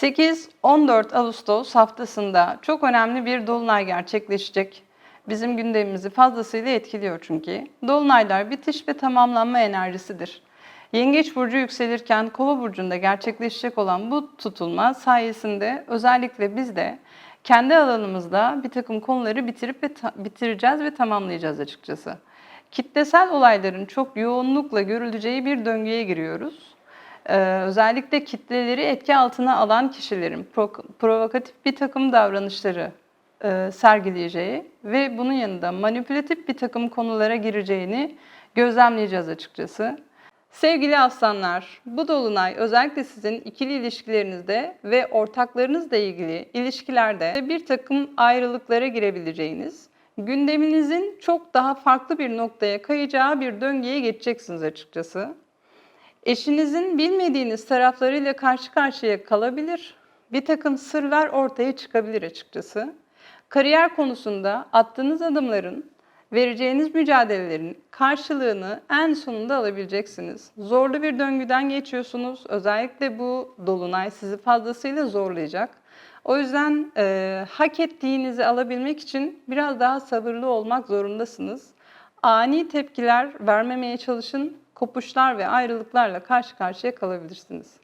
8-14 Ağustos haftasında çok önemli bir dolunay gerçekleşecek. Bizim gündemimizi fazlasıyla etkiliyor çünkü. Dolunaylar bitiş ve tamamlanma enerjisidir. Yengeç burcu yükselirken Kova burcunda gerçekleşecek olan bu tutulma sayesinde özellikle biz de kendi alanımızda bir takım konuları bitirip ve bitireceğiz ve tamamlayacağız açıkçası. Kitlesel olayların çok yoğunlukla görüleceği bir döngüye giriyoruz. Ee, özellikle kitleleri etki altına alan kişilerin pro- provokatif bir takım davranışları e, sergileyeceği ve bunun yanında manipülatif bir takım konulara gireceğini gözlemleyeceğiz açıkçası. Sevgili aslanlar, bu dolunay özellikle sizin ikili ilişkilerinizde ve ortaklarınızla ilgili ilişkilerde bir takım ayrılıklara girebileceğiniz, gündeminizin çok daha farklı bir noktaya kayacağı bir döngüye geçeceksiniz açıkçası. Eşinizin bilmediğiniz taraflarıyla karşı karşıya kalabilir. Bir takım sırlar ortaya çıkabilir açıkçası. Kariyer konusunda attığınız adımların, vereceğiniz mücadelelerin karşılığını en sonunda alabileceksiniz. Zorlu bir döngüden geçiyorsunuz. Özellikle bu dolunay sizi fazlasıyla zorlayacak. O yüzden e, hak ettiğinizi alabilmek için biraz daha sabırlı olmak zorundasınız. Ani tepkiler vermemeye çalışın. Kopuşlar ve ayrılıklarla karşı karşıya kalabilirsiniz.